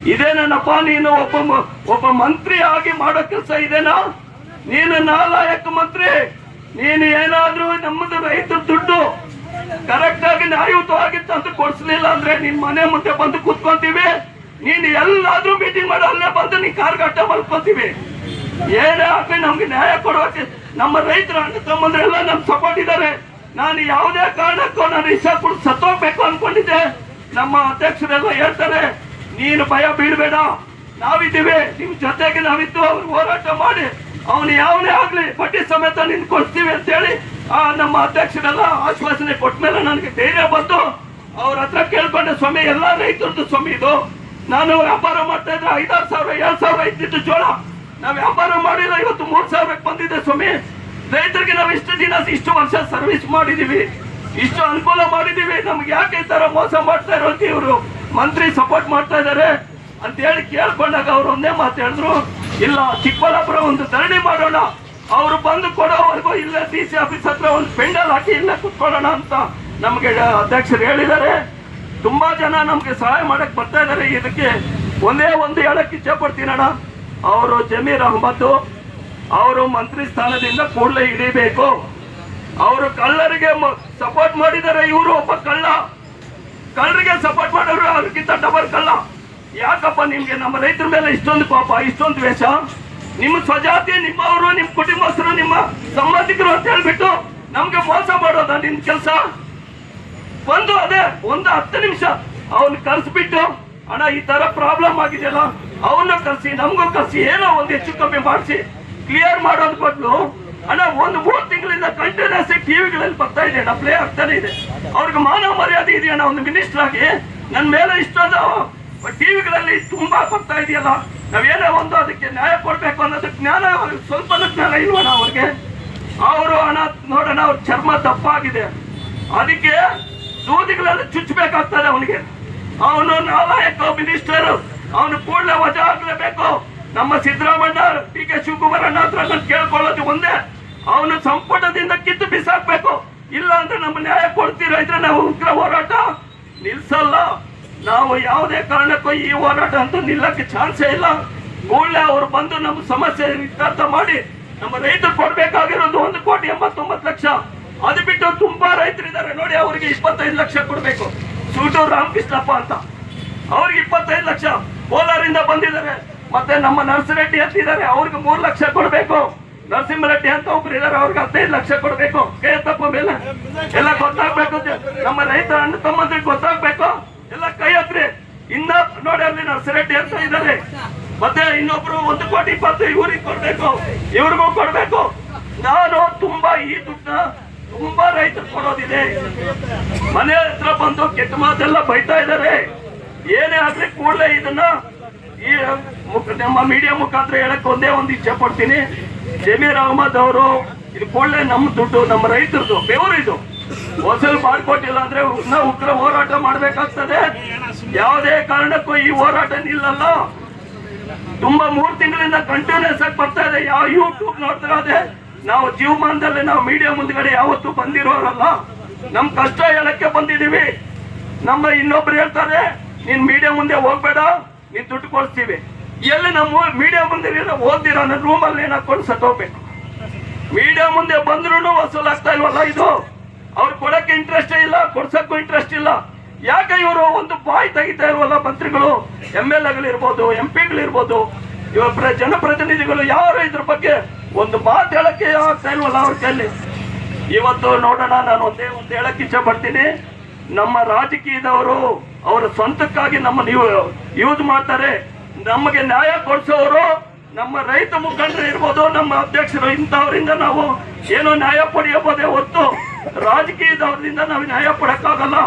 ಇದೇನಪ್ಪ ನೀನು ಒಬ್ಬ ಒಬ್ಬ ಮಂತ್ರಿ ಆಗಿ ಮಾಡೋ ಕೆಲಸ ಇದೇನಾ? ನೀನು ನಾಲಾಯಕ ಮಂತ್ರಿ. ನೀನು ಏನಾದ್ರೂ ನಮ್ಮದು ರೈತರ ದುಡ್ಡು ಕರೆಕ್ಟ್ ಆಗಿ ನ್ಯಾಯಯುತವಾಗಿ ಅಂತ ಕೊಡಿಸ್ಲಿಲ್ಲ ಅಂದ್ರೆ ನಿನ್ ಮನೆ ಮುಂದೆ ಬಂದು ಕೂತ್ಕೊಂತೀವಿ. ನೀನು ಎಲ್ಲಾದ್ರೂ ಮೀಟಿಂಗ್ ಮಾಡೋ, ಅಲ್ಲೇ ಬಂದು ನೀ ಕಾರ್ಗಟ್ಟ ಮಲ್ಕೊಂತೀವಿ ಏನೇ ಆಗ್ಲಿ ನಮ್ಗೆ ನ್ಯಾಯ ಕೊಡೋಕೆ ನಮ್ಮ ರೈತರ ಅಣ್ಣ ತಮ್ಮಂದ್ರೆಲ್ಲ ನಮ್ ಸಪೋರ್ಟ್ ಇದ್ದಾರೆ. ನಾನು ಯಾವುದೇ ಕಾರಣಕ್ಕೂ ನಾನು ಇಷ್ಟ ಕೊಡ್ ಸತ್ತೋಗ್ಬೇಕು ಅನ್ಕೊಂಡಿದ್ದೆ. ನಮ್ಮ ಅಧ್ಯಕ್ಷರೆಲ್ಲ ಹೇಳ್ತಾರೆ ನೀನು ಭಯ ಬೀಳ್ಬೇಡ ನಾವಿದ್ದೀವಿ. ನಿಮ್ ಜೊತೆಗೆ ನಾವಿದ್ದು. ಅವ್ರು ಹೋರಾಟ ಮಾಡಿ. ಅವನು ಯಾವನೇ ಆಗ್ಲಿ, ಬಡ್ಡಿ ಸಮೇತ ನಿನ್ ಕೊಡ್ತೀವಿ ಅಂತೇಳಿ ಆ ನಮ್ಮ ಅಧ್ಯಕ್ಷರೆಲ್ಲ ಆಶ್ವಾಸನೆ ಕೊಟ್ಟ ಮೇಲೆ ನನಗೆ ಧೈರ್ಯ ಬಂತು. ಅವ್ರ ಹತ್ರ ಕೇಳ್ಕೊಂಡೆ, ಸ್ವಾಮಿ, ಎಲ್ಲ ರೈತರದ್ದು ಸ್ವಾಮಿ ಇದು. ನಾನು ವ್ಯಾಪಾರ ಮಾಡ್ತಾ ಇದ್ರೆ ಐದಾರು ಸಾವಿರ ಏಳು ಸಾವಿರ ಇದ್ದಿದ್ದು ಜೋಳ. ನಾವ್ ವ್ಯಾಪಾರ ಮಾಡಿಲ್ಲ, ಇವತ್ತು ಮೂರ್ ಸಾವಿರಕ್ಕೆ ಬಂದಿದೆ ಸ್ವಾಮಿ. ರೈತರಿಗೆ ನಾವು ಇಷ್ಟು ದಿನ, ಇಷ್ಟು ವರ್ಷ ಸರ್ವಿಸ್ ಮಾಡಿದೀವಿ. ಇಷ್ಟು ಅನುಕೂಲ ಮಾಡಿದೀವಿ. ನಮ್ಗೆ ಯಾಕೆ ಈ ತರ ಮೋಸ ಮಾಡ್ತಾ ಇರೋದು ಇವರು? ಮಂತ್ರಿ ಸಪೋರ್ಟ್ ಮಾಡ್ತಾ ಇದ್ದಾರೆ ಅಂತ ಹೇಳಿ ಕೇಳ್ಕೊಂಡಾಗ ಅವ್ರು ಒಂದೇ ಮಾತು ಹೇಳಿದ್ರು, ಇಲ್ಲ, ಚಿಕ್ಕಬಳ್ಳಾಪುರ ಒಂದು ಧರಣಿ ಮಾಡೋಣ. ಅವರು ಬಂದು ಕೊಡೋವರೆಗೂ ಇಲ್ಲೇ ಡಿ ಸಿ ಆಫೀಸ್ ಹತ್ರ ಒಂದು ಪೆಂಡಲ್ ಹಾಕಿ ಇಲ್ಲೇ ಕುತ್ಕೊಳ್ಳೋಣ ಅಂತ ನಮಗೆ ಅಧ್ಯಕ್ಷರು ಹೇಳಿದ್ದಾರೆ. ತುಂಬಾ ಜನ ನಮಗೆ ಸಹಾಯ ಮಾಡಕ್ ಬರ್ತಾ ಇದ್ದಾರೆ. ಇದಕ್ಕೆ ಒಂದೇ ಒಂದು ಹೇಳಕ್ ಇಚ್ಛೆ ಪಡ್ತೀನಣ್ಣ ಅವರು ಜಮೀರ್ ಅಹಮದ್ ಅವರು ಮಂತ್ರಿ ಸ್ಥಾನದಿಂದ ಕೂಡಲೇ ಹಿಡಿಬೇಕು. ಅವರು ಕಳ್ಳರಿಗೆ ಸಪೋರ್ಟ್ ಮಾಡಿದ್ದಾರೆ. ಇವರು ಒಬ್ಬ ಕಳ್ಳ. ಕಳ್ಳರಿಗೆ ಸಪೋರ್ಟ್ ಮಾಡೋರು ಅವ್ರಿಗಿಂತ ಡಬಲ್ ಕಲ್ಲ ಯಾಕಪ್ಪ ನಿಮ್ಗೆ ನಮ್ಮ ರೈತರ ಮೇಲೆ ಇಷ್ಟೊಂದು ಪಾಪ, ಇಷ್ಟೊಂದು ವೇಷ ನಿಮ್ಮ ಸ್ವಜಾತಿ ನಿಮ್ಮವರು ನಿಮ್ಮ ಕುಟುಂಬಸ್ಥರು, ನಿಮ್ಮ ಸಂಬಂಧಿಕರು ಅಂತ ಹೇಳ್ಬಿಟ್ಟು ನಮ್ಗೆ ಮೋಸ ಮಾಡೋದ ನಿನ್ ಕೆಲಸ? ಒಂದು ಅದೇ, ಒಂದು ಹತ್ತು ನಿಮಿಷ. ಅವನ್ ಕರ್ಸ್ಬಿಟ್ಟು, ಅಣ್ಣ, ಈ ತರ ಪ್ರಾಬ್ಲಮ್ ಆಗಿದೆಯಲ್ಲ ಅವನ್ನ ಕರ್ಸಿ, ನಮಗೂ ಕರ್ಸಿ, ಏನೋ ಒಂದು ಹೆಚ್ಚು ಕಮ್ಮಿ ಮಾಡಿಸಿ. ಕ್ಲಿಯರ್ ಮಾಡೋದ್ ಬದಲು, ಅಣ್ಣ, ಒಂದು ಕಂಟಿನ್ಯೂಸ್ ಟಿವಿಗಳಲ್ಲಿ ಬರ್ತಾ ಇದೆ ಅಣ್ಣ ಪ್ಲೇ ಆಗ್ತಾನೆ ಇದೆ. ಅವ್ರಿಗೆ ಮಾನವ ಮರ್ಯಾದೆ ಇದೆಯಣ್ಣ ಒಂದು ಮಿನಿಸ್ಟರ್ ಆಗಿ ನನ್ನ ಮೇಲೆ ಇಷ್ಟೊಂದು ಟಿವಿಗಳಲ್ಲಿ ತುಂಬಾ ಬರ್ತಾ ಇದೆಯಲ್ಲ, ನಾವೇನೇ ಒಂದು ಅದಕ್ಕೆ ನ್ಯಾಯ ಕೊಡಬೇಕು ಅನ್ನೋದಕ್ಕೆ ಜ್ಞಾನ ಸ್ವಲ್ಪ ಜ್ಞಾನ ಇಲ್ವಣ ಅವ್ರಿಗೆ? ಅವರು ಹಣ ನೋಡೋಣ, ಅವ್ರ ಚರ್ಮ ದಪ್ಪಾಗಿದೆ. ಅದಕ್ಕೆ ದೂದಿಗಳೆಲ್ಲ ಚುಚ್ಚಬೇಕಾಗ್ತದೆ ಅವನಿಗೆ. ಅವನು ನಾಲಾಯಕ ಮಿನಿಸ್ಟರ್ ಅವನು ಕೂಡಲೇ ವಜಾ ಆಗಲೇಬೇಕು. ನಮ್ಮ ಸಿದ್ದರಾಮಣ್ಣ ಡಿ ಕೆ ಶಿವಕುಮಾರ್ ಅಣ್ಣ ಹತ್ರ ಕೇಳ್ಕೊಳ್ಳೋದು ಒಂದೇ. ಅವನು ಸಂಪುಟದಿಂದ ಕಿತ್ತು ಬಿಸಾಕ್ಬೇಕು. ಇಲ್ಲ ಅಂದ್ರೆ ನಮ್ಮ ನ್ಯಾಯ ಕೊಡ್ತೀರಾ ಇದ್ರೆ ನಾವು ಉಗ್ರ ಹೋರಾಟ. ನಿಲ್ಸಲ್ಲ. ನಾವು ಯಾವುದೇ ಕಾರಣಕ್ಕೂ ಈ ಹೋರಾಟ ಅಂತ ನಿಲ್ಲಕ್ಕೆ ಚಾನ್ಸೇ ಇಲ್ಲ. ಕೂಡಲೇ ಅವರು ಬಂದು ನಮ್ಮ ಸಮಸ್ಯೆ ಇತ್ಯರ್ಥ ಮಾಡಿ ನಮ್ಮ ರೈತರು ಕೊಡ್ಬೇಕಾಗಿರೋದು ಒಂದು ಕೋಟಿ ಎಂಬತ್ತೊಂಬತ್ತು ಲಕ್ಷ. ಅದು ಬಿಟ್ಟು ತುಂಬಾ ರೈತರಿದ್ದಾರೆ. ನೋಡಿ, ಅವರಿಗೆ ಇಪ್ಪತ್ತೈದು ಲಕ್ಷ ಕೊಡ್ಬೇಕು. ಸೂಟೂರು ರಾಮಕೃಷ್ಣಪ್ಪ ಅಂತ. ಅವ್ರಿಗೆ ಇಪ್ಪತ್ತೈದು ಲಕ್ಷ. ಕೋಲಾರಿಂದ ಬಂದಿದ್ದಾರೆ. ಮತ್ತೆ ನಮ್ಮ ನರ್ಸರೆಡ್ಡಿ ಅಂತಿದ್ದಾರೆ ಅವ್ರಿಗೆ ಮೂರು ಲಕ್ಷ ಕೊಡ್ಬೇಕು. ನರಸಿಂಹರೆಡ್ಡಿ ಅಂತ ಒಬ್ರು ಇದಾರೆ, ಅವ್ರಿಗೆ ಹದಿನೈದು ಲಕ್ಷ ಕೊಡ್ಬೇಕು. ಕೈ ತಪ್ಪ ಮೇಲೆ. ಎಲ್ಲ ಗೊತ್ತಾಗ್ಬೇಕು. ನಮ್ಮ ರೈತ ಅಣ್ಣ ತಮ್ಮಂದ್ರಿಗೆ ಗೊತ್ತಾಗ್ಬೇಕು. ಎಲ್ಲ ಕೈ ಹತ್ರಿ ಇನ್ನ ನೋಡಿ ಅಲ್ಲಿ ನರಸಿಂಹರೆಡ್ಡಿ ಅಂತ ಇದ್ದಾರೆ ಮತ್ತೆ ಇನ್ನೊಬ್ರು ಒಂದು ಕೋಟಿ ಇಪ್ಪತ್ತು ಇವ್ರಿಗೆ ಕೊಡ್ಬೇಕು. ಇವ್ರಿಗೂ ಕೊಡ್ಬೇಕು. ನಾನು ತುಂಬಾ ಈ ದುಡ್ಡ ತುಂಬಾ ರೈತರು ಕೊಡೋದಿದೆ. ಮನೆ ಹತ್ರ ಬಂದು ಕೆಟ್ಟ ಮಾತೆಲ್ಲ ಬೈತಾ ಇದ್ದಾರೆ ಏನೇ ಆಗ್ಲಿ ಕೂಡಲೇ ಇದನ್ನ ಈ ನಮ್ಮ ಮೀಡಿಯಾ ಮುಖಾಂತರ ಹೇಳಕ್ ಒಂದೇ ಒಂದು ಇಚ್ಛೆ ಪಡ್ತೀನಿ. ಜಮೀರ್ ಅಹಮದ್ ಅವರು, ಇದು ಕೂಡಲೇ ನಮ್ಮ ದುಡ್ಡು, ನಮ್ಮ ರೈತರದು ಬೆವರು ಇದು ವಸೂಲ್ ಮಾಡ್ಕೊಟ್ಟಿಲ್ಲ ಅಂದ್ರೆ ಉಗ್ರ ಹೋರಾಟ ಮಾಡಬೇಕಾಗ್ತದೆ. ಯಾವುದೇ ಕಾರಣಕ್ಕೂ ಈ ಹೋರಾಟ ನಿಲ್ಲಲ್ಲ. ತುಂಬಾ ಮೂರು ತಿಂಗಳಿಂದ ಕಂಟಿನ್ಯೂಸ್ ಆಗಿ ಬರ್ತಾ ಇದೆ. ಯಾವ ಯೂಟ್ಯೂಬ್ ನೋಡ್ತಾ ಇದೆ ನಾವು ಜೀವಮಾನದಲ್ಲಿ ನಾವು ಮೀಡಿಯಾ ಮುಂದ್ಗಡೆ ಯಾವತ್ತೂ ಬಂದಿರೋರಲ್ಲ. ನಮ್ ಕಷ್ಟ ಹೇಳಕ್ಕೆ ಬಂದಿದೀವಿ ನಮ್ಮ ಇನ್ನೊಬ್ರು ಹೇಳ್ತಾರೆ, ನೀನ್ ಮೀಡಿಯಾ ಮುಂದೆ ಹೋಗ್ಬೇಡ, ನೀನ್ ದುಡ್ಡು ಕೊಡ್ತೀವಿ. ಎಲ್ಲಿ ನಮ್ಮ ಮೀಡಿಯಾ ಮುಂದೆ ಓದ್ದಿರೋ ನನ್ನ ರೂಮಲ್ಲಿ ಏನ್ ಹಾಕೊಂಡು ಸತ್ತೋಗ್ಬೇಕು. ಮೀಡಿಯಾ ಮುಂದೆ ಬಂದ್ರು ವಸೂಲಾಗ್ತಾ ಇಲ್ವಲ್ಲ ಇದು? ಅವ್ರು ಕೊಡಕ್ಕೆ ಇಂಟ್ರೆಸ್ಟ್ ಇಲ್ಲ, ಕೊಡ್ಸಕ್ಕೂ ಇಂಟ್ರೆಸ್ಟ್ ಇಲ್ಲ. ಯಾಕೆ ಇವರು ಒಂದು ಬಾಯಿ ತೆಗಿತಾ ಇರುವಲ್ಲ ಮಂತ್ರಿಗಳು? ಎಂ ಎಲ್ ಎಗಳಿರ್ಬೋದು, ಎಂ ಪಿಗಳಿರ್ಬೋದು. ಇವಾಗ ಪ್ರ ಜನಪ್ರತಿನಿಧಿಗಳು ಯಾರು ಇದ್ರ ಬಗ್ಗೆ ಒಂದು ಮಾತು ಹೇಳಕ್ಕೆ ಆಗ್ತಾ ಇಲ್ವಲ್ಲ ಅವ್ರ ಕೈಲಿ ಇವತ್ತು ನೋಡೋಣ, ನಾನು ಒಂದೇ ಒಂದು ಹೇಳಕ್ಕೆ ಇಚ್ಛೆ ಪಡ್ತೀನಿ. ನಮ್ಮ ರಾಜಕೀಯದವರು ಅವರ ಸ್ವಂತಕ್ಕಾಗಿ ನಮ್ಮ ನೀವು ಯೂಸ್ ಮಾಡ್ತಾರೆ. ನಮಗೆ ನ್ಯಾಯ ಕೊಡಿಸೋರು, ನಮ್ಮ ರೈತ ಮುಖಂಡರು ಇರ್ಬೋದು, ನಮ್ಮ ಅಧ್ಯಕ್ಷರು ಇಂಥವರಿಂದ ನಾವು ಏನೋ ನ್ಯಾಯ ಪಡೆಯಬಹುದೇ ಹೊತ್ತು ರಾಜಕೀಯದವರಿಂದ ನಾವು ನ್ಯಾಯ ಪಡಕ್ಕಾಗಲ್ಲ.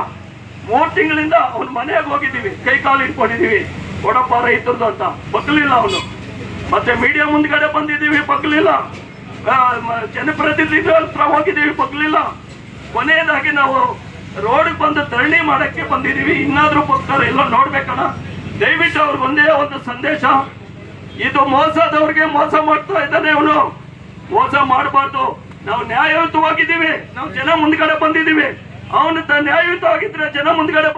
ಮೂರು ತಿಂಗಳಿಂದ ಅವನ ಮನೆಗೆ ಹೋಗಿದ್ದೀವಿ, ಕೈ ಕಾಲು ಇಟ್ಕೊಂಡಿದೀವಿ ಕೊಡಪ್ಪ ರೈತರದು ಅಂತ. ಬಗ್ಲಿಲ್ಲ ಅವನು. ಮತ್ತೆ ಮೀಡಿಯಾ ಮುಂದ್ಗಡೆ ಬಂದಿದ್ದೀವಿ, ಬಗ್ಲಿಲ್ಲ. ಜನಪ್ರತಿನಿಧಿಗಳ ಹತ್ರ ಹೋಗಿದ್ದೀವಿ, ಬಗ್ಲಿಲ್ಲ. ಕೊನೆಯದಾಗಿ ನಾವು ರೋಡ್ ಬಂದು ಧರಣಿ ಮಾಡಕ್ಕೆ ಬಂದಿದ್ದೀವಿ. ಇನ್ನಾದ್ರೂ ಬರ್ತಾರೆ, ಎಲ್ಲ ನೋಡ್ಬೇಕಣ್ಣ ದಯವಿಟ್ಟು ಅವ್ರಿಗೆ ಒಂದೇ ಒಂದು ಸಂದೇಶ. ಇದು ಮೋಸದವ್ರಿಗೆ ಮೋಸ ಮಾಡ್ತಾ ಇದ್ದಾನೆ ಅವನು ಮೋಸ ಮಾಡಬಾರ್ದು. ನಾವು ನ್ಯಾಯಯುತವಾಗಿದ್ದೀವಿ. ನಾವು ಜನ ಮುಂದ್ಗಡೆ ಬಂದಿದ್ದೀವಿ. ಅವನು ನ್ಯಾಯಯುತವಾಗಿದ್ರೆ ಜನ ಮುಂದ್ಗಡೆ